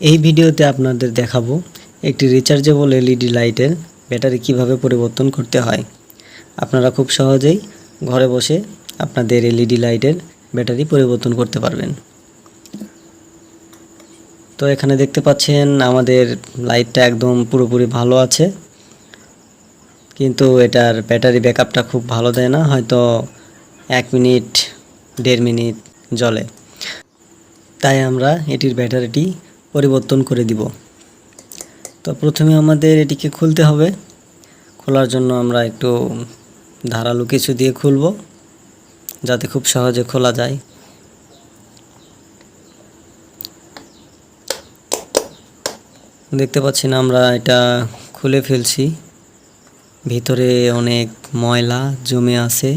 এই ভিডিওতে আপনাদের দেখাবো একটি রিচার্জেবল এলইডি লাইটের ব্যাটারি কীভাবে পরিবর্তন করতে হয়। আপনারা খুব সহজেই ঘরে বসে আপনাদের এলইডি লাইটের ব্যাটারি পরিবর্তন করতে পারবেন। তো এখানে দেখতে পাচ্ছেন আমাদের লাইটটা একদম পুরোপুরি ভালো আছে। কিন্তু এটার ব্যাটারি ব্যাকআপটা খুব ভালো দেয় না, হয়তো এক মিনিট, দেড় মিনিট জ্বলে। তাই আমরা এটির ব্যাটারিটি পরিবর্তন করে দিব। তো প্রথমে আমাদের এটিকে খুলতে হবে। খোলার জন্য আমরা একটু ধারালো কিছু দিয়ে খুলব, যাতে খুব সহজে খোলা যায়। দেখতে পাচ্ছেন আমরা এটা খুলে ফেলছি। ভিতরে অনেক ময়লা জমে আছে।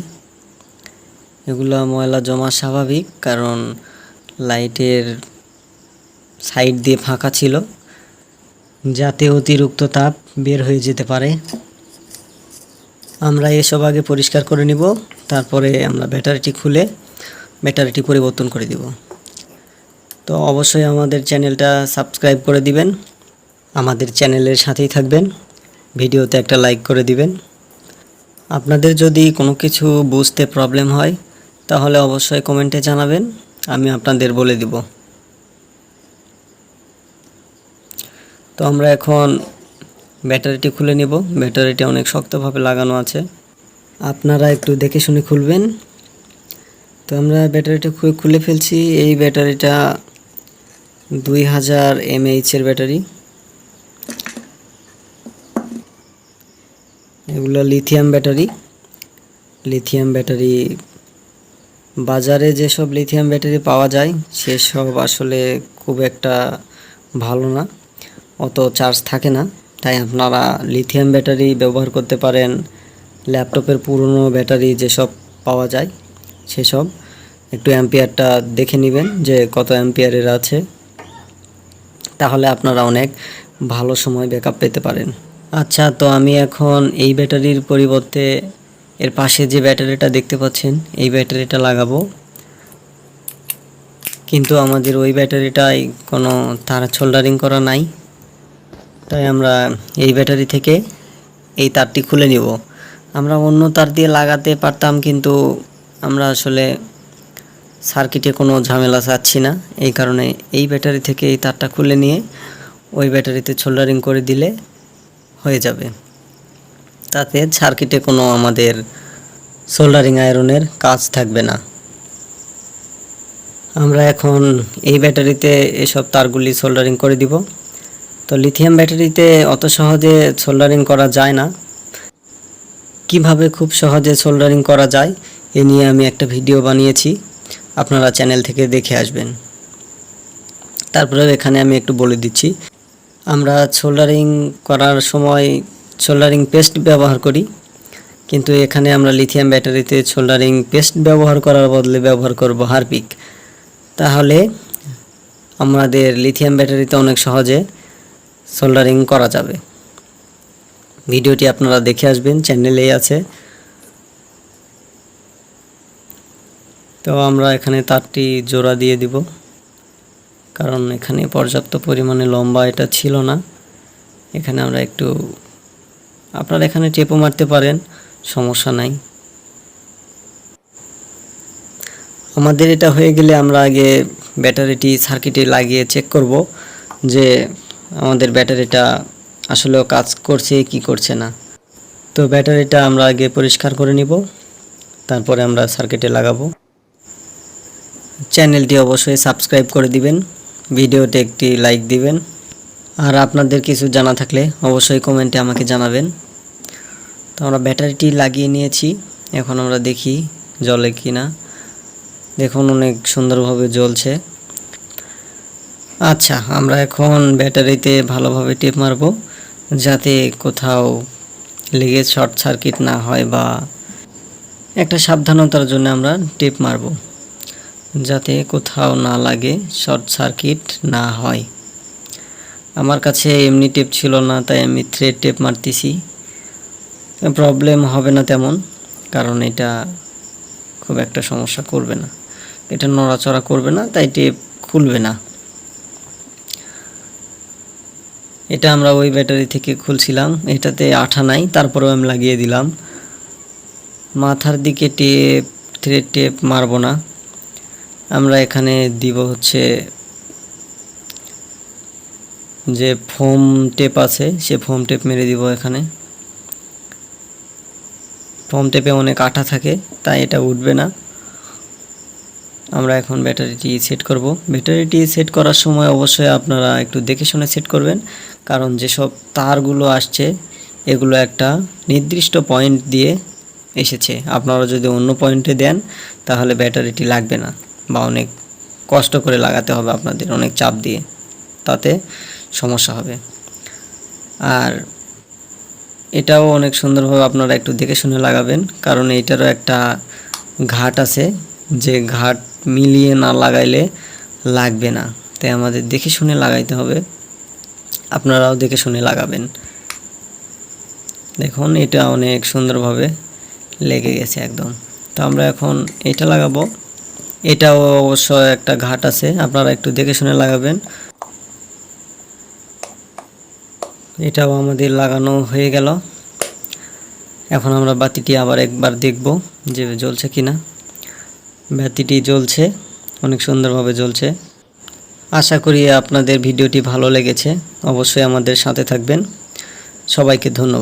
এগুলো ময়লা জমা স্বাভাবিক, কারণ লাইটের সাইড দিয়ে ফাঁকা ছিল, যাতে অতিরিক্ত তাপ বের হয়ে যেতে পারে। আমরা এসব আগে পরিষ্কার করে নিব, তারপরে আমরা ব্যাটারিটি খুলে ব্যাটারিটি পরিবর্তন করে দিব। তো অবশ্যই আমাদের চ্যানেলটা সাবস্ক্রাইব করে দিবেন, আমাদের চ্যানেলের সাথেই থাকবেন, ভিডিওতে একটা লাইক করে দিবেন। আপনাদের যদি কোনো কিছু বুঝতে প্রবলেম হয়, তাহলে অবশ্যই কমেন্টে জানাবেন, আমি আপনাদের বলে দিব। তো আমরা এখন ব্যাটারিটি খুলে নিব। ব্যাটারিটি অনেক শক্তভাবে লাগানো আছে। আপনারা একটু দেখে শুনে খুলবেন। তো আমরা ব্যাটারিটা খুলে ফেলছি। এই ব্যাটারিটা দুই হাজার এমএইচের ব্যাটারি। এগুলো লিথিয়াম ব্যাটারি। লিথিয়াম ব্যাটারি, বাজারে যেসব লিথিয়াম ব্যাটারি পাওয়া যায়, সেসব আসলে খুব একটা ভালো না। অত চার্জ থাকে না। তাই আপনারা লিথিয়াম ব্যাটারি ব্যবহার করতে পারেন। ল্যাপটপের পুরনো ব্যাটারি যেসব পাওয়া যায়, সেসব। একটু অ্যাম্পিয়ারটা দেখে নেবেন যে কত অ্যাম্পিয়ারের আছে। তাহলে আপনারা অনেক ভালো সময় ব্যাকআপ পেতে পারেন। আচ্ছা তো আমি এখন এই ব্যাটারির পরিবর্তে এর পাশে যে ব্যাটারিটা দেখতে পাচ্ছেন, এই ব্যাটারিটা লাগাবো। কিন্তু আমাদের ওই ব্যাটারিটায় কোনো তার সোল্ডারিং করা নাই। তাই আমরা এই ব্যাটারি থেকে এই তারটি খুলে নিব। আমরা অন্য তার দিয়ে লাগাতে পারতাম, কিন্তু আমরা আসলে সার্কিটে কোনো ঝামেলা চাচ্ছি না। এই কারণে এই ব্যাটারি থেকে এই তারটা খুলে নিয়ে ওই ব্যাটারিতে সোল্ডারিং করে দিলে হয়ে যাবে। তাতে সার্কিটে কোনো আমাদের সোল্ডারিং আয়রনের কাজ থাকবে না। আমরা এখন এই ব্যাটারিতে এসব তারগুলি সোল্ডারিং করে দিব। তো লিথিয়াম ব্যাটারিতে অত সহজে সোল্ডারিং করা যায় না। কীভাবে খুব সহজে সোল্ডারিং করা যায়, এ নিয়ে আমি একটা ভিডিও বানিয়েছি। আপনারা চ্যানেল থেকে দেখে আসবেন। তারপরে এখানে আমি একটু বলে দিচ্ছি। আমরা সোল্ডারিং করার সময় সোল্ডারিং পেস্ট ব্যবহার করি। কিন্তু এখানে আমরা লিথিয়াম ব্যাটারিতে সোল্ডারিং পেস্ট ব্যবহার করার বদলে ব্যবহার করব হারপিক। তাহলে আমাদের লিথিয়াম ব্যাটারিতে অনেক সহজে সোল্ডারিং করা যাবে। ভিডিওটি আপনারা দেখে আসবেন, চ্যানেলেই আছে। তো আমরা এখানে তারটি জোড়া দিয়ে দিব, কারণ এখানে পর্যাপ্ত পরিমাণে লম্বা এটা ছিল না। এখানে আমরা একটু, আপনারা এখানে টেপও মারতে পারেন, সমস্যা নাই। আমাদের এটা হয়ে গেলে আমরা আগে ব্যাটারিটি সার্কিটে লাগিয়ে চেক করব যে আমাদের ব্যাটারিটা আসলেও কাজ করছে, কি করছে না। তো ব্যাটারিটা আমরা আগে পরিষ্কার করে নিব, তারপরে আমরা সার্কিটে লাগাবো। চ্যানেলটি অবশ্যই সাবস্ক্রাইব করে দিবেন, ভিডিওতে একটি লাইক দিবেন। আর আপনাদের কিছু জানা থাকলে অবশ্যই কমেন্টে আমাকে জানাবেন। তো আমরা ব্যাটারিটি লাগিয়ে নিয়েছি, এখন আমরা দেখি জলে কি না দেখুন অনেক সুন্দরভাবে জ্বলছে। আচ্ছা আমরা এখন ব্যাটারিতে ভালোভাবে টেপ মারবো, যাতে কোথাও লেগে শর্ট সার্কিট না হয় বা একটা সাবধানতার জন্য আমরা টেপ মারবো, যাতে কোথাও না লাগে শর্ট সার্কিট না হয়। আমার কাছে এমনি টেপ ছিল না, তাই আমি থ্রেড টেপ মারতেছি। প্রবলেম হবে না তেমন, কারণ এটা খুব একটা সমস্যা করবে না। এটা নড়াচড়া করবে না, তাই টেপ খুলবে না। এটা আমরা ওই ব্যাটারি থেকে খুলছিলাম, এটাতে আঠা নাই, তারপরেও আমি লাগিয়ে দিলাম। মাথার দিকে টেপ থ্রেড টেপ মারবো না। আমরা এখানে দিব হচ্ছে যে ফোম টেপ আছে, সে ফোম টেপ মেরে দিব এখানে। ফোম টেপে অনেক আঠা থাকে, তাই এটা উঠবে না। আমরা এখন ব্যাটারিটি সেট করব। ব্যাটারিটি সেট করার সময় অবশ্যই আপনারা একটু দেখে শুনে সেট করবেন। কারণ যেসব তারগুলো আসছে, এগুলো একটা নির্দিষ্ট পয়েন্ট দিয়ে এসেছে। আপনারা যদি অন্য পয়েন্টে দেন, তাহলে ব্যাটারিটি লাগবে না বা অনেক কষ্ট করে লাগাতে হবে আপনাদের, অনেক চাপ দিয়ে। তাতে সমস্যা হবে। আর এটাও অনেক সুন্দরভাবে আপনারা একটু দেখে শুনে লাগাবেন। কারণ এইটারও একটা ঘাট আছে। যে ঘাট মিলিয়ে না লাগাইলে লাগবে না। তাই আমাদের দেখে শুনে লাগাইতে হবে। আপনারাও দেখে শুনে লাগাবেন। দেখুন, এটা অনেক সুন্দরভাবে লেগে গেছে একদম। তো আমরা এখন এটা লাগাবো। এটাও অবশ্য একটা ঘাট আছে। আপনারা একটু দেখে শুনে লাগাবেন। এটাও আমাদের লাগানো হয়ে গেল। এখন আমরা বাতিটি আবার একবার দেখব যে জ্বলছে কিনা। বাতিটি জ্বলছে, অনেক সুন্দরভাবে জ্বলছে। আশা করি আপনাদের ভিডিওটি ভালো লেগেছে, অবশ্যই আমাদের সাথে থাকবেন। সবাইকে ধন্যবাদ।